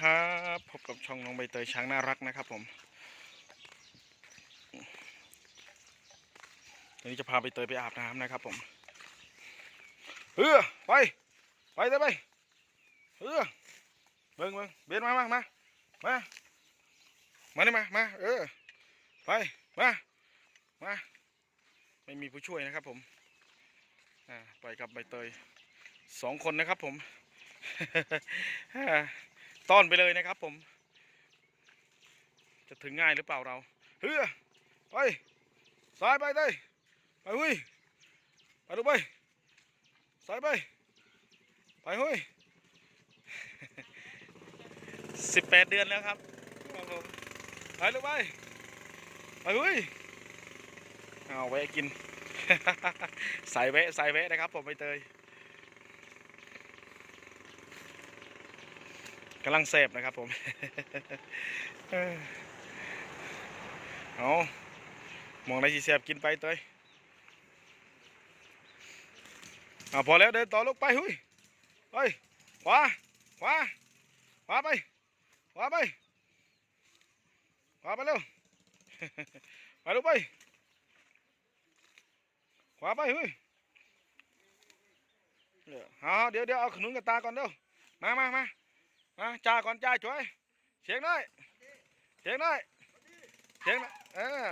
ครับพบกับช่องน้องใบเตยช้างน่ารักนะครับผมวันนี้จะพาใบเตยไปอาบน้ำนะครับผมเออไปไปเตยไปเออเบิ่งเบิงเบนมามามามามานี่มามาเออไปมามาไม่มีผู้ช่วยนะครับผมอ่าไปกับใบเตยสองคนนะครับผม ต้อนไปเลยนะครับผม จะถึงง่ายหรือเปล่าเราเฮ้ยไปสายไปเลยไปหุยไปลูไปสายไป ไปหุยสิบแปดเดือนแล้วครับไปลูกไปไปหุยเอาแวะกินใส่แวะใส่แวะนะครับผมไปเตย กำลังเสพนะครับผมเออเอามองอะไรสิเสพกินไปเตยเอาพอแล้วเดินต่อลูกไปหุยไปขวาขวาขวาไปขวาไปขวาไปเร็วไปลูกไปขวาไปหุยเดี๋ยวเอาเดี๋ยวเดี๋ยวเอาขนุนกับตาก่อนเร็วมามามา มาจ่าก่อนจ่าช่วยเสียงหน่อยเสียงหน่อยเสียงเออ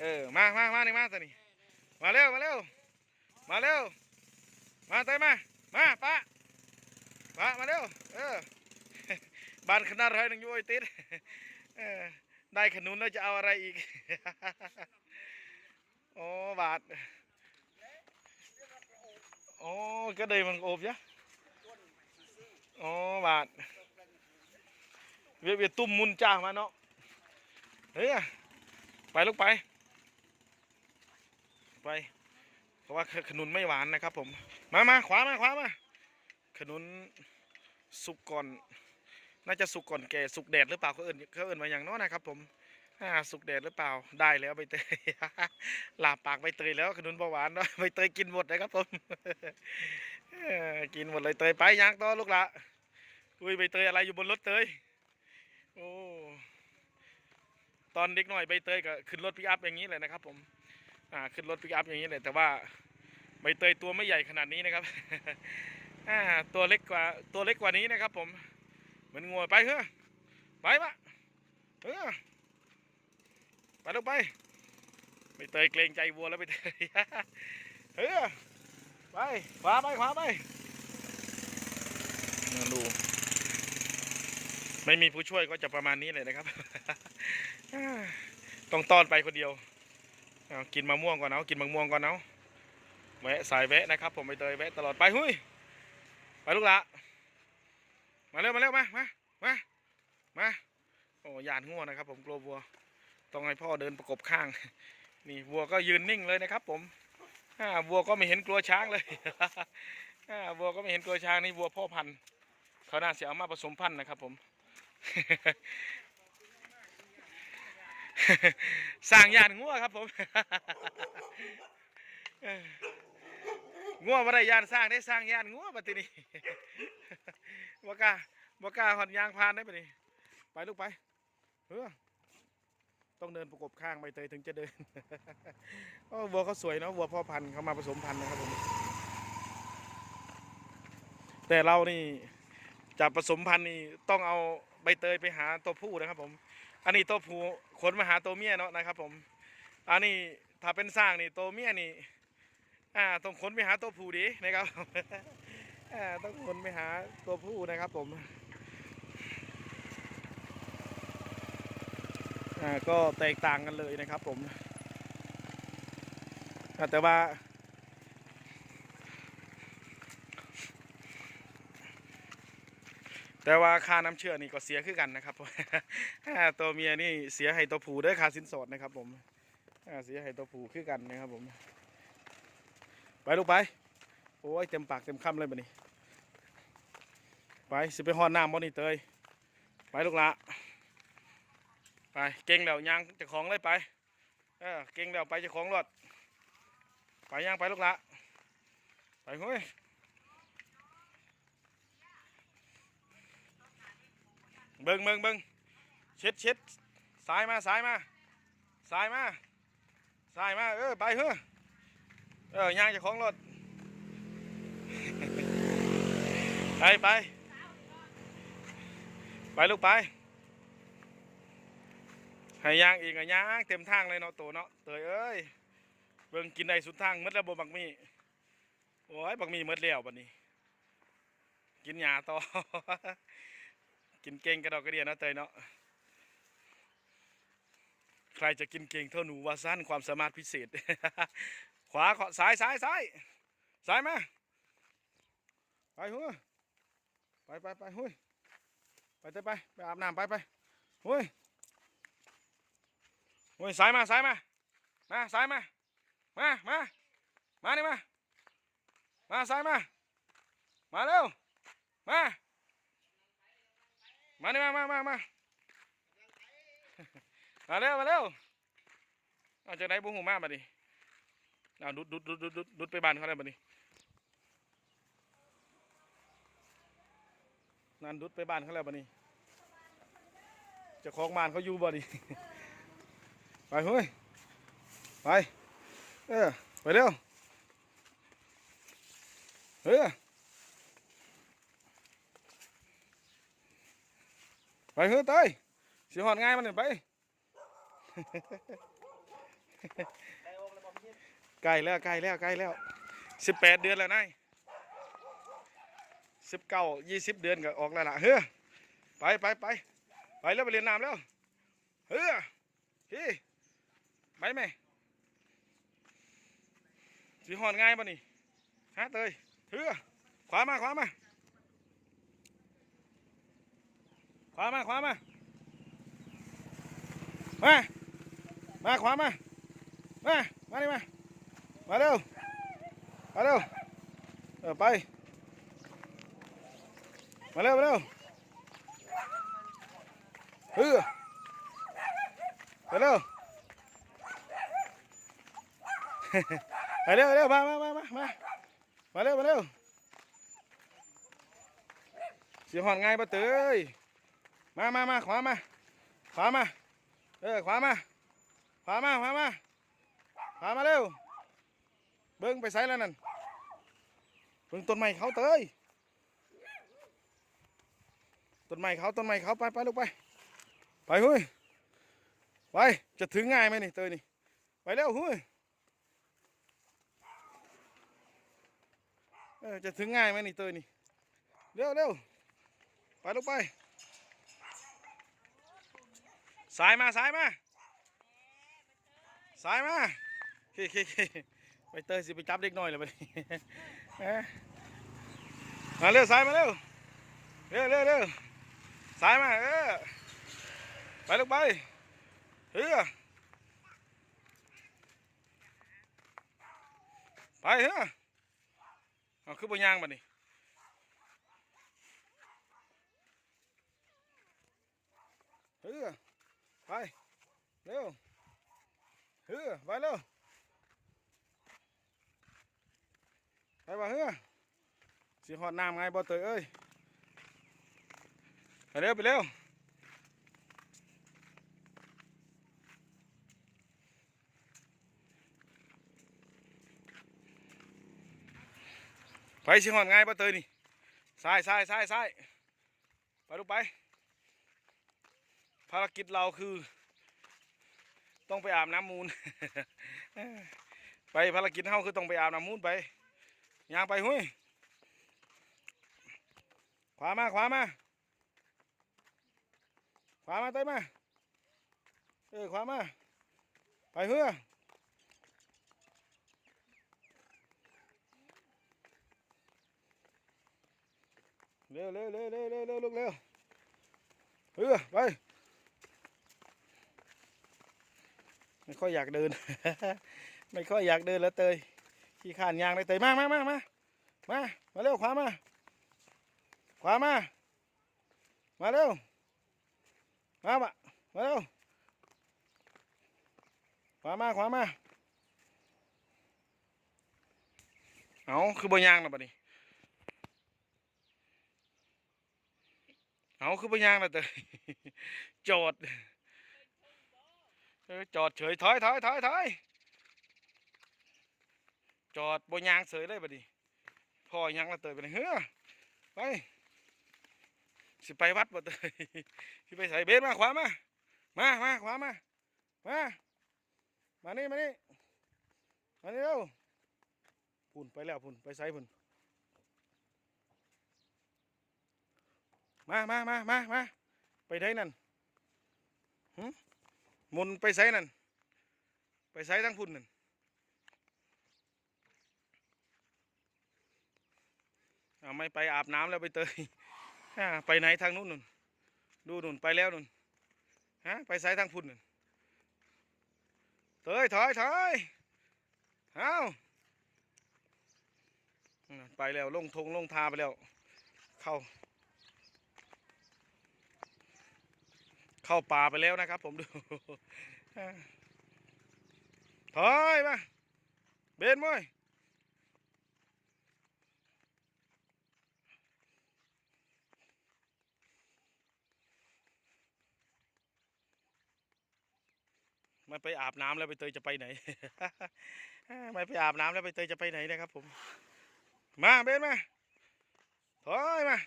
เออมามามานี่มาตัวนี้มาเร็วมาเร็วมาเร็วมาเต้มามาปะปะมาเร็วเออบานขนาดไรหนึ่งยุ้ยติดได้ขนุนแล้วจะเอาอะไรอีกโอ้บาทโอ้ก็เลยมันโอบยะ อ๋อบาทเวียเวียตุ้มมุนจ้ามาเนาะเฮ้ยไปลูกไป ไปเพราะว่าขนุนไม่หวานนะครับ ผม มามาขวามาขวามาขนุนสุกก่อน น่าจะสุกก่อนแก่สุกแดดหรือเปล่าเขาเอื่นเขาเอื่นมาอย่างน้อนะครับ ผมสุกแดดหรือเปล่าได้แล้วใบเตยหลาบปากใบเตยแล้วขนุนเบาหวานเนาะใบเตยกินหมดนะครับผม กินหมดเลยเตยไปย่างต่อลูกละอุ้ยใบเตยอะไรอยู่บนรถเตยโอ้ตอนเด็กหน่อยใบเตยก็ขึ้นรถปิกอัพอย่างนี้เลยนะครับ ผม อ่าขึ้นรถปิกอัพอย่างนี้เลยแต่ว่าใบเตยตัวไม่ใหญ่ขนาดนี้นะครับอ่าตัวเล็กกว่าตัวเล็กกว่านี้นะครับ ผมเหมือนงัวไปเถอะไปปะเออไปลูกไปใบเตยเกรงใจวัวแล้วใบเตยเออ ไป ขวาไป ขวาไปมาดู ไม่มีผู้ช่วยก็จะประมาณนี้เลยนะครับ ต้องต้อนไปคนเดียว กินมะม่วงก่อนเอากินมะม่วงก่อนเอาะแวะสายแวะนะครับ ผมไปเตยแวะตลอดไปหุ้ย ไปลูกละมาเร็วมาเร็วมา มา มา มา โอ้ยานง่วนะครับ ผมกลัววัว ต้องให้พ่อเดินประกบข้าง นี่วัวก็ยืนนิ่งเลยนะครับ ผม วัวก็ไม่เห็นกลัวช้างเลยวัวก็ไม่เห็นกลัวช้างนี่วัวพ่อพันธุ์เขาน่าเสียเอามาผสมพันธุ์นะครับผม สร้างยานงัวครับผมงัวมาได้ยานสร้างได้สร้างยานงัวปฏินี้บกล้าบกล้าหอนยางพานได้ปะนี่ไปลูกไปเออ ต้องเดินประกบข้างใบเตยถึงจะเดินโอ้วัวเขาสวยเนาะวัวพ่อพันธุ์เขามาผสมพันธุ์นะครับผมแต่เรานี่จะผสมพันธุ์นี่ต้องเอาใบเตยไปหาตัวผู้นะครับผม อันนี้ตัวผู้ขนมาหาตัวเมียเนาะนะครับผม อันนี้ถ้าเป็นสร้างนี่ตัวเมียนี่อ่าต้องขนไปหาตัวผู้ดีนะครับอ่าต้องขนไปหาตัวผู้นะครับผมอ่า ก็แตกต่างกันเลยนะครับผมแต่ว่า แต่ว่าค่าน้ำเชื่อนี่ก็เสียคือกันนะครับตัวเมียนี่เสียให้ตัวผู้ด้วยค่าสินสอดนะครับผมเสียให้ตัวผู้คือกันนะครับผม ไปลูกไปโอ้ยเต็มปากเต็มคำเลยบัดนี้ ไปสิไปหอนน้ำบ่นี่เตยไปลูกละ ไปเก่งแล้วยังจะของเลยไปเออเก่งแล้วไปจะของรถไปย่างไปลูกละไปเฮ้ยเบิ่งเบิ่งเบิ่งเช็ดเช็ดสายมาสายมาสายมาสายมาเออไปเฮ้อเออย่างจะของรถไปไปไปลูกไป ให้ย่างอีกอย่างเต็มทางเลยเนาะโตเนาะเตยเอ้ยเบิ่งกินได้สุดทางมดแล้วบ่บักมีโอ้ยบักมีหมดแล้วบัดนี้ กินหญ้าต่อ กินเก่งกระดอกกระเดียเนาะเตยเนาะใครจะกินเก่งเท่าหนูว่าสั้นความสามารถพิเศษ ขวาขวาซ้ายซ้ายซ้ายซ้ายมาไปหัวไปไปไปหุยไปเตยไปไปอาบน้ำไปไปหุย หุยซ้ายมาซ้ายมา มาซ้ายมา มา มา มานี่มา มาซ้ายมา มาเร็ว มา มานี่มา มา มา มามาเร็ว มาเร็วเอาจากไหนบุ้งหูมาบัดนี้เอาดุดดุดดุดดุดดุดุดไปบ้านเขาเลยบัดนี้นั่นดุดไปบ้านเขาแล้วบัดนี้จะของบ้านเขาอยู่บ่นี้ เฮ้ย ไป เออ ไปเร็วเออไปเฮ้ยเต้ยสิหอดง่ายมันนี่ไป ใกล้แล้วใกล้แล้วใกล้แล้วสิบแปดเดือนแล้วนายสิบเก้ายี่สิบเดือนก็ออกแล้วล่ะเฮ้ยไปไปไปไปแล้วไปเรียนน้ำแล้วเฮ้ยพี่ ไปไหมสีหอนง่ายป่ะนี่ฮะเตยเฮ้ยขวามาขวามาขวามาขวามามามาขวามามามานี่มามาเร็วมาเร็วเออไปมาเร็วมาเร็วเฮ้ยไปเร็ว ไปเร็วไปเร็วมามามามามามาเร็วมาเร็วเสียหอนไงปะเตยมามามาขวามาขวามาเออขวามาขวามาขวามาขวามาเร็วเบิ้งไปใส่แล้วนั่นเบิ้งต้นไม้เขาเตยต้นไม้เขาต้นไม้เขาไปไปลูกไปไปเฮ้ยไปจะถึงง่ายไหมนี่เตยนี่ไปเร็วเฮ้ย เออจะถึงง่ายไหมนี่เตยนี่ เร็วเร็วไปลูกไป สายมาสายมาสายมาเคเคเคไปเตยสิไปจับเด็กน้อยเลยไปมาเร็วสายมาเร็วเร็วเร็วเร็วสายมาเออไปลูกไปเฮ้ยไปเฮ้ย เอาขึ้นบนยางมาดิเฮ้ยไปเร็วเฮ้ยไปเร็วไปบ่เฮ้อสิหอดน้ำไงบ่เตยเอ้ยไปเร็วไปเร็ว ไปสิหอดไงบ่เตยนี่ซ้ายซ้ายซ้ายซ้ายไปลูกไป ภารกิจเราคือ ต้องไปอาบน้ำมูล ไปภารกิจเฮาคือต้องไปอาบน้ำมูลไปยางไปหุ้ยขวามาขวามาขวามาเต้ยมาเออขวามาไปเฮือ เร็วเร็วเร็วเร็วเร็วเร็วลูกเร็วเฮือไป ไม่ค่อยอยากเดิน ไม่ค่อยอยากเดินแล้วเตยขี้ขานยางเลยเตยมามามามามามาเร็วขวามาขวามา มาเร็ว มาบะมาเร็ว ขวามาขวามา เอาคือบนยางนะบัดนี้ เอาคือไปย่างละเตยจอดจอดเฉยถอยถอยถอยถอยจอดบนยางเสยเลยบัดนี้พอยางละเตยไปเลยเฮ้อไปสิไปวัดบ่เตยสิไปใส่เบสมาขวามามามาขวามามามานี่มานี่มานี่เร็วพุ่นไปแล้วพุ่นไปใส่พุ่น มามามามามาไปได้นั่นหมุนไปใส่นั่น ไปใส่ทั้งพุ่นนั่นไม่ไปอาบน้ำแล้วไปเตยไปไหนทางนู้นนู่น ดูนู่นไปแล้วนู่น ฮะ ไปใส่ทางพุ่นนู่น เตยถอยถอยเอาไปแล้วลงทงลงทาไปแล้ว เข้า เข้าป่าไปแล้วนะครับ ผมดูถอยมาเบนมวยไม่ไปอาบน้ำแล้วไปเตยจะไปไหน ไม่ไปอาบน้ำแล้วไปเตยจะไปไหนนะครับ ผม มาเบนมาถอยมา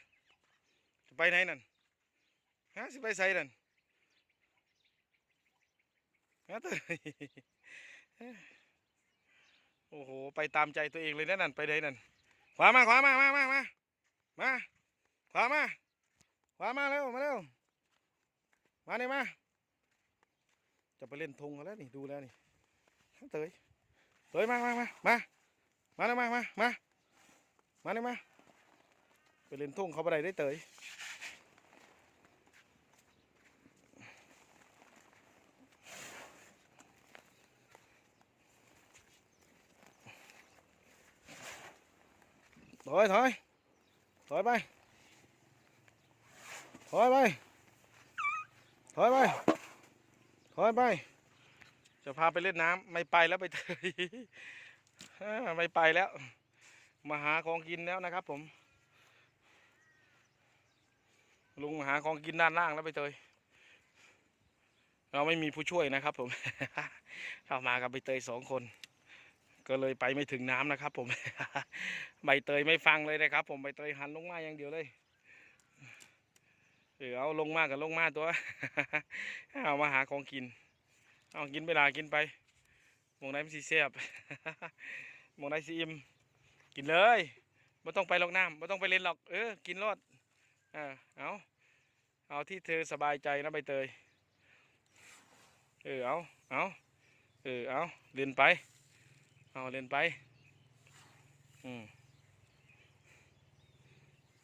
จะไปไหนนั่นฮะสิไปใส่นั่น ฮะเตยโอ้โห ไปตามใจตัวเองเลยนะนั่น ไปไหนนั่น ขวามา ขวามา มามามามา ขวามา ขวามาเร็ว มาเร็ว มาเนี่ยมา จะไปเล่นธงกันแล้วนี่ ดูแล้วนี่เตยเตยมา มา มา มา มาเลยมา มา มา มาเลยมา ไปเล่นธงเขาไปได้เตย ถอยถอยถอยไป ถอยไป ถอยไป ถอยไป จะพาไปเล่นน้ำไม่ไปแล้วไปเตยไม่ไปแล้ว มาหาของกินแล้วนะครับผม ลุงหาของกินด้านล่างแล้วไปเตยเราไม่มีผู้ช่วยนะครับผม เข้ามากับใบเตยสองคน ก็เลยไปไม่ถึงน้ำนะครับ ผมใบเตยไม่ฟังเลยนะครับ ผมใบเตยหันลงมาอย่างเดียวเลยเออเอาลงมากับลงมาตัวเอามาหาของกิน เอากินเวลากินไปมองไหนมันสีแซ่บมองไหนสีอิ่มกินเลยไม่ต้องไปลงน้ำไม่ต้องไปเล่นหรอกเออกินรอดเออเอาเอาที่เธอสบายใจนะใบเตยเออเอาเอาเออเอาเล่นไป เอาเล่นไป อืม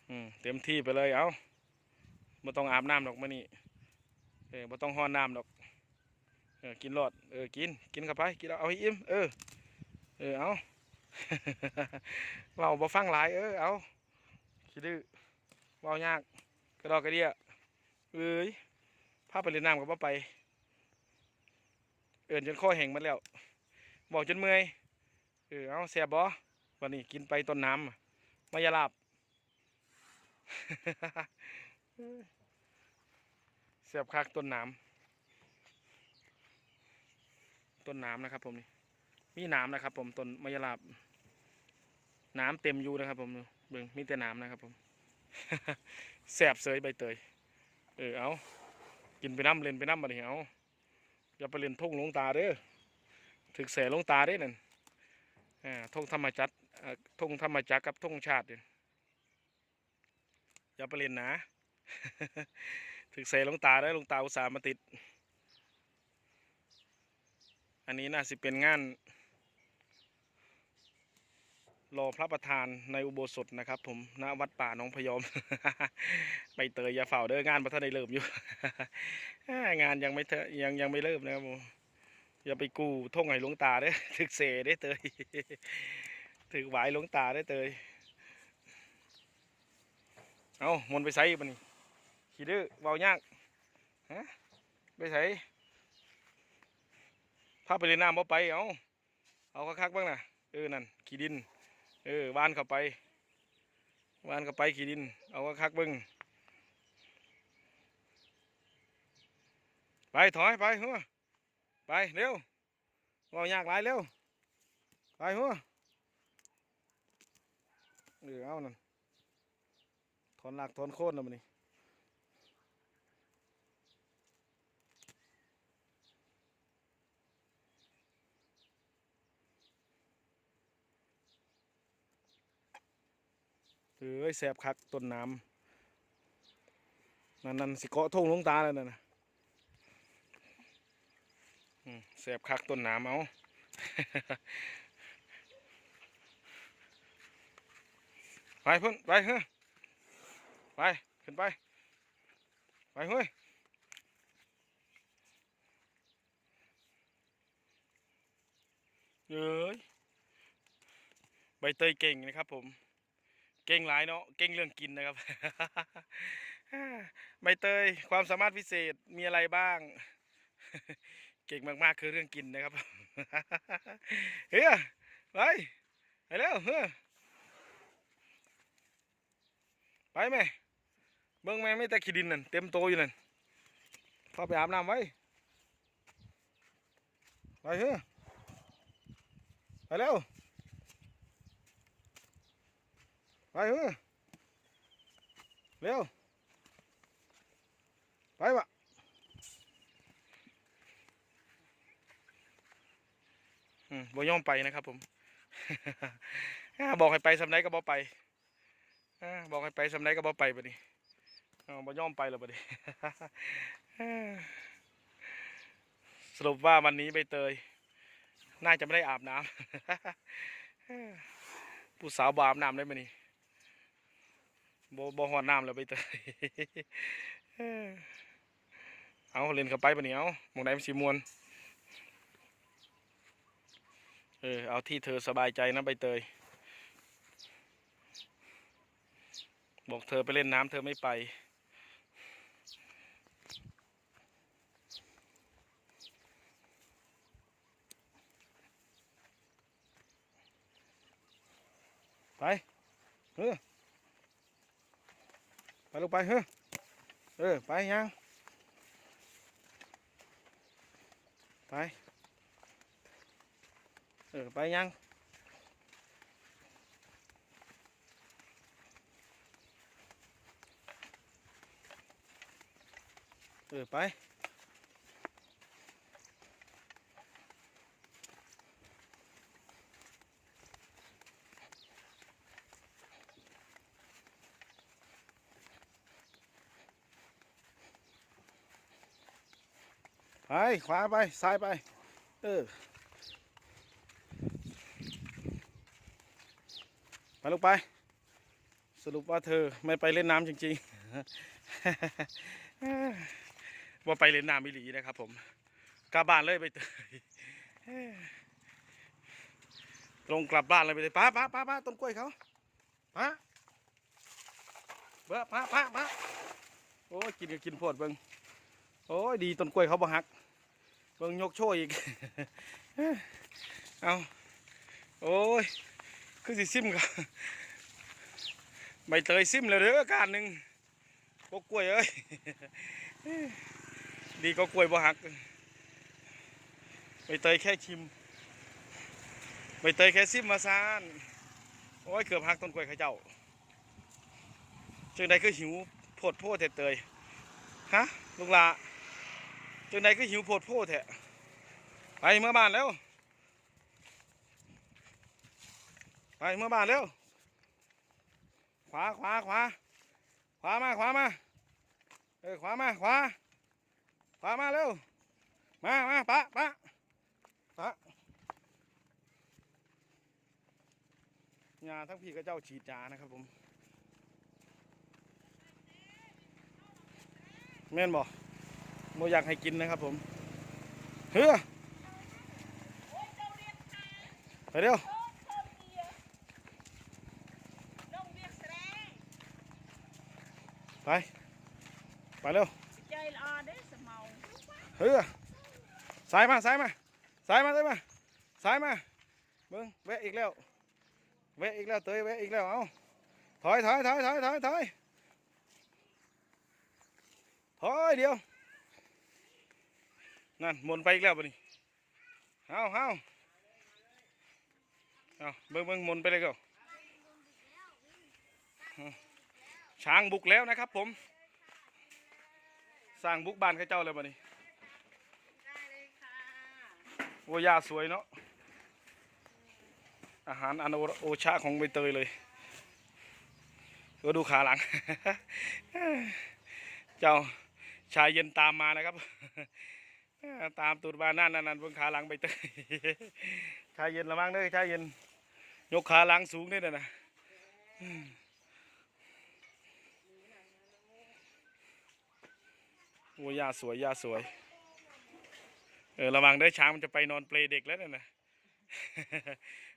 อืม เต็มที่ไปเลยเอาไม่ต้องอาบน้ำหรอกมานี่เออไม่ต้องห้อน้ำหรอก เออ กินรอด เออ กิน กินเข้าไป กินเอาเอาให้อิ่ม เออ เออ เอาเว้าบ่ฟังหลาย เออ เอาขี้ดื้อเว้ายาก กระดอกกระเดียเอ้ยพาไปเล่นน้ำกับพ่ไป เอินจนคอแห้งหมาแล้ว บอกจนเมื่อย ออเอาแซ่บบ่วันนี้กินไปต้นน้ำอะมายาลาบแซ่บคักต้นน้ำต้นน้ำนะครับ ผมนี่มีน้ำนะครับ ผมต้นมายาลาบน้ำเต็มอยู่นะครับ ผมเบิ่งมีแต่น้ำนะครับ ผมแซ่บเสยใบเตยเออเอากินไปน้ำเล่นไปน้ำมาดิเอาอย่าไปเล่นทุ่งหลวงตาเด้อถึกแสหลวงตาเด้อนั่น ทงธรรมจักรทงธรรมจักรกับทงชาติเนี่ยอย่าไปเล่นนะถึกเสหลงตาได้ลงตาอุตสาห์มาติด อันนี้น่าสิเป็นงานรอพระประธานในอุโบสถนะครับ ผมณวัดป่าหนองพยอม ไปเตยอยาเฝ้าเด้องานพระท่านได้เริ่มอยู่ งานยังไม่เถอะยังยังไม่เริ่มนะครับผม อย่าไปกู้ท่องให้หลวงตาเด้ถึกเสได้เตยถึกไหวายหลวงตาได้เตยเอามนไปใส่บันนี้ขี้ดื้อเบายากฮะไปใส่พาไปเล่นน้ำบ่ไปเอาเอาคักๆบ้างนะเออนั่นขี้ดิน เออวานเข้าไปวานเข้าไปขี้ดิน เอาคักๆบิ้งไปถอยไปหัว ไปเร็วว่ายากหลายเร็วไปหัวเออเอานั่นถอนหลักถอนโค่นแล้วมันนี่เอ้ยแสบคักต้นน้ำนั่นนั่นสิเกาะทงลงตาแล้วนั่นนะ เสียบคักต้นน้ำเอาไปเพิ่นไปเฮ้ยไป ขึ้นไป ไปเฮ้ยเอ้ยใบเตยเก่งนะครับผม เก่งหลายเนาะเก่งเรื่องกินนะครับ ใบเตยความสามารถพิเศษมีอะไรบ้าง เก่งมากๆคือเรื่องกินนะครับเฮ้ยไปไปเร็วเฮ้ยไปแม่เบิ้งแม่ไม่แต่ขี้ดินนั่นเต็มโตอยู่นั่นเข้าไปอาบน้ำไว้ไปเฮ้ยไปเร็วไปเฮ้ยเร็วไปวะ อืม บ่ย่อมไปนะครับผมบอกให้ไปสำไรก็บ่ไปอบอกให้ไปสำไรก็บ่ไปบัดนี้อ๋อบ่ยอมไปแล้วบัดนี้สรุปว่าวันนี้ใบเตย น่าจะไม่ได้อาบน้ำผู้สาวบอาบน้ำได้ไหมนี่บ่บ่หอดน้ำแล้วใบเตยเอาเล่นเข้าไปบัดนี้เอาหมองไหนมันสิมวน เออเอาที่เธอสบายใจนะใบเตย บอกเธอไปเล่นน้ำเธอไม่ไป ไปเออไปลูกไปเฮ้อเออ ไปยัง ไป เออไปยังเออไปไปขวาไปซ้ายไป เออ ไปลูกไป สรุปว่าเธอไม่ไปเล่นน้ำจริงๆว่าไปเล่นน้ำมิลีนะครับ ผมกลับบ้านเลยไปเตยตรงกลับบ้านเลยไปเตยป้าป้าป้าป้าต้นกล้วยเขาป้าเบ้อป้าป้าป้าโอ้ยกินก็กินโพดเบิงโอ้ยดีต้นกล้วยเขาบ่หักเบิงยกโชว์อีก เอาโอ้ย คือสิซิมครับใบเตยซิมแล้วเด้อการหนึ่งก็กล้วยเอ้ยดีก็กล้วยบ่หักใบเตยแค่ชิมใบเตยแค่ซิมมาซานโอ้ยเกือบหักต้นกล้วยข้าเจ้าจังใดคือหิวโพดโพดแท้เตยฮะลูกหลาจังใดคือหิวโพดโพดแท้ไปเมื่อบ้านแล้ว ไปเมื่อบ้านเร็ว ขวาขวาขวา ขวามาขวามา เออขวามาขวา ขวามาเร็ว มามาปะปะปะยาทั้งพี่กับเจ้าฉีดยานะครับผม แม่นบ่โมอยากให้กินนะครับผม เฮ้อไปเร็ว ไป ไปเร็วเฮ้ยสายมาสายมาสายมาสายมาสายมาเบิ้งแวะอีกแล้วแวะอีกแล้วเตยแวะอีกแล้วเอาถอยถอยถอยถอยถอยถอยถอยเดียวนั่นหมุนไปอีกแล้วบ่นี่เอาเอาเอาเบิ่งเบิ่งหมุนไปเลยก็เอา ช้างบุกแล้วนะครับ ผม สร้างบุกบ้านข้าเจ้าเลยบ่นี่ได้เลยค่ะโอ้ยาสวยเนาะอาหารอันโอโอชาของใบเตยเลยก็ดูขาหลัง เจ้าชายเย็นตามมานะครับ ตามตูดมานนั่นนั่นบนขาหลังใบเตยชายเย็นระวังเด้อชายเย็น ยกขาหลังสูงด้วยนะนะโอ้ยาสวยยาสวย เออระวังเด้ช้างมันจะไปนอนเปลเด็กแล้วนะนะ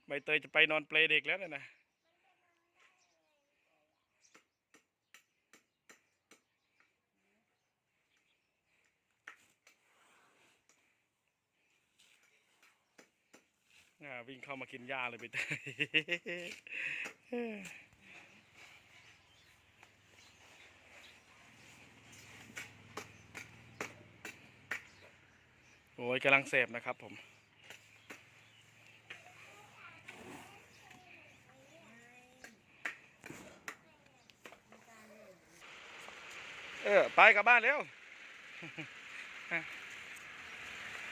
ใบเตยจะไปนอนเปลเด็กแล้วนะนะวิ่งเข้ามากินหญ้าเลยใบเตย อ้ยกำลังเสพนะครับผมเออไปกลับบ้านเร็ว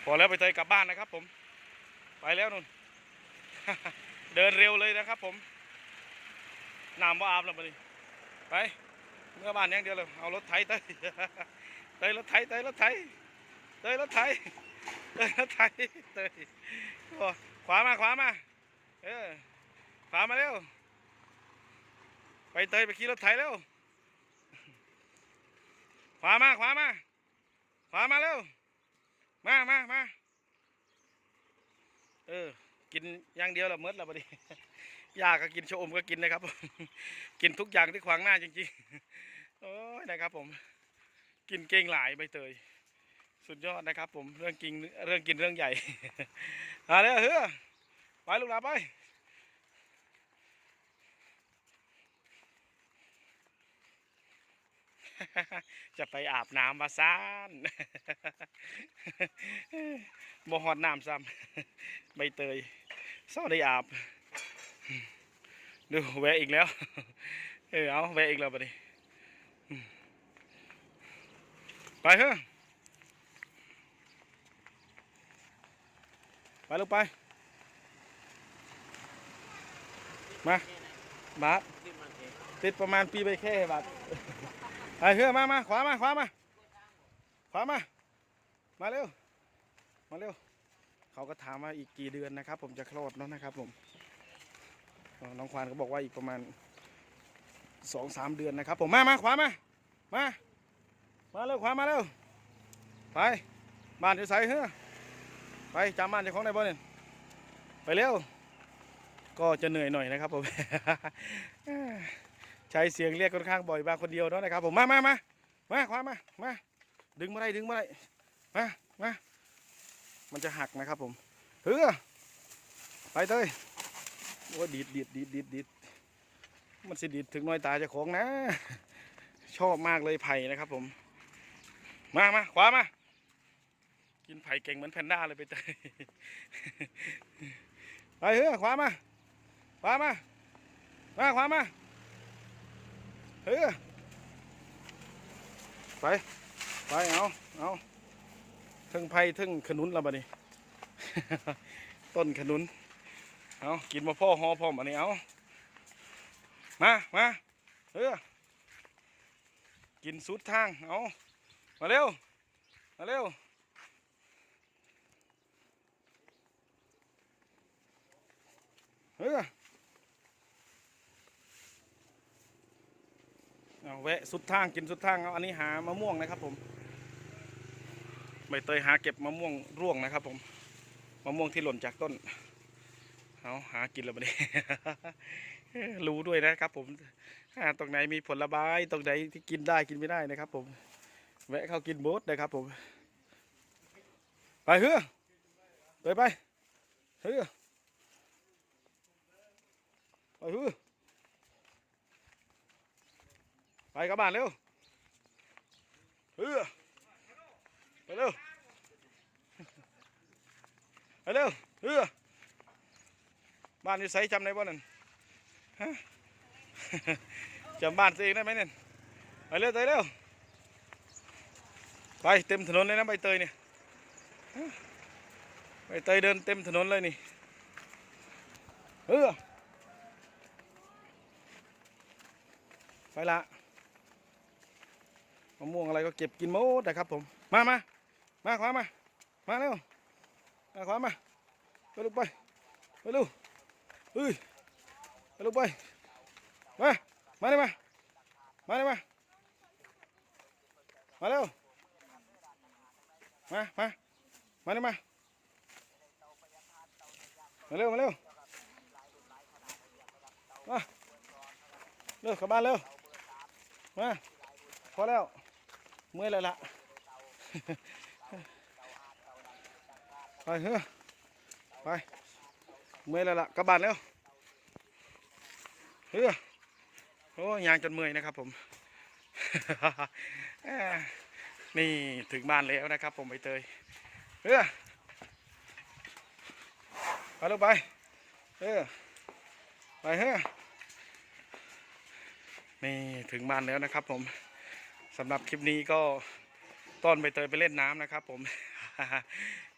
พอแล้วไปเตยกลับบ้านนะครับ ผม ไปแล้วนุ่นเดินเร็วเลยนะครับ ผมน้ำว่าอาบแล้วมาดิไปเมื่อบ้านอย่างเดียวเลยเอารถไถเตยเตยรถไถเตยรถไถเตยรถไถ เตยรถไถเตยขวามาขวามา เออ ขวามาเร็ว ไปเตยไปขี่รถไถเร็ว ขวามาขวามา ขวามาเร็ว มามามาเออ กินอย่างเดียวละเมิดละบดียาก็กินโชอมก็กินนะครับ กินทุกอย่างที่ขวางหน้าจริงๆ โอ้ยนะครับผม กินเก่งหลายใบเตย สุดยอดนะครับ ผมเรื่องกินเรื่องกินเรื่องใหญ่เอาเลยเฮ้อไปลูกหลาไปจะไปอาบน้ำมาซ่านบ่หอดน้ำซ้ำใบเตยเศร้าได้อาบ ดูแวะอีกแล้ว เออเอาแวะอีกแล้วบัดนี้ไปเฮ้อ ไปลูกไป มาบาทติดประมาณปีไปแค่บาทไปเฮ้อมามาขวามา ขวามา ขวามา มาเร็ว มาเร็ว เขาก็ถามว่าอีกกี่เดือนนะครับ ผมจะคลอดแล้วนะครับ ผม น้องควานก็บอกว่าอีกประมาณสองสามเดือนนะครับ ผมมามาขวามา มา มาเร็วขวามาเร็ว ไป บ้านอยู่ไสเฮ้อ ไปจำบ้านเจ้าของได้บ่เนี่ยไปเร็ว ก็จะเหนื่อยหน่อยนะครับผม ใช้เสียงเรียกค่อนข้างบ่อยบางคนเดียวเนาะนะครับ ผมมามามามาขวามามาดึงมาได้ดึงมาได้มามามันจะหักนะครับผมเฮ้อไปเตยโอ้ดีดดีดดีดดีดดีดมันสิดีดถึงน้อยตาเจ้าของนะ ชอบมากเลยไผ่นะครับผม มามาขวามา กินไผ่เก่งเหมือนแพนด้าเลยไปเตยไปเฮ้อขวามาขวามามาขวามาเฮ้อไปไปเอาเอาทึ่งไผ่ทึ่งขนุนและบัดนี้ ต้นขนุนเอากินมาพ่อหอพร้อมอันนี้เอามามาเออกินสุดทางเอามาเร็วมาเร็ว เออเอาแวะสุดทางกินสุดทางเอาอันนี้หามะม่วงนะครับ ผมใบเตยหาเก็บมะม่วงร่วงนะครับ ผมมะม่วงที่หล่นจากต้นเอาหากินแล้วบัดนี้รู้ด้วยนะครับ ผมอ่าตรงไหนมีผลไม้ตรงไหนที่กินได้กินไม่ได้นะครับ ผม แวะเข้ากินโบสนะครับ ผม ไปเฮ้อไปไปเฮ้อ ฮือไปกลับบ้านเร็วฮือไปเร็วเออบ้านอยู่ไสจำได้บ่นั่นฮะจำบ้านตัวเองได้ไหมเนี่ยไปเร็วเตยเร็วไปเต็มถนนเลยนะใบเตยเนี่ยใบเตยเดินเต็มถนนเลยนี่เออ ไปละมะม่วงอะไรก็เก็บกินหมดนะครับผม มามามาขวามา มาเร็วมาขวามา ไปลูกไป ไปลูกเฮ้ย ไปลูกไป มา มาเลยมา มาเลยมา มาเร็ว มา มา มาเลยมา มาเร็ว มาเร็ว มาเร็วกลับบ้านเร็ว มาพอแล้วเมื่อยแล้วล่ะไปเฮ้อไปเมื่อยแล้วล่ะกลับบ้านแล้วเฮ้อโอ้ยางจนเมื่อยนะครับผมนี่ถึงบ้านแล้วนะครับผมใบเตยเฮ้อไปลูกไป เออ ไปเฮ้อ นี่ถึงบ้านแล้วนะครับผมสำหรับคลิปนี้ก็ต้อนใบเตยไปเล่นน้ำนะครับ ผม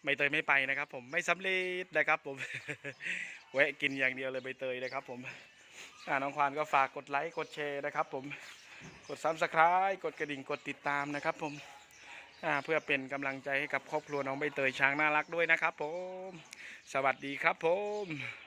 ใบเตยไม่ไปนะครับ ผมไม่สำเร็จนะครับ ผมแวะกินอย่างเดียวเลยใบเตยนะครับ ผมน้องควานก็ฝากกดไลค์กดแชร์นะครับ ผมกดซับสไคร b ์กดกระดิ่งกดติดตามนะครับ ผมเพื่อเป็นกำลังใจให้กับครอบครัวน้องใบเตยช้างน่ารักด้วยนะครับ ผม สวัสดีครับผม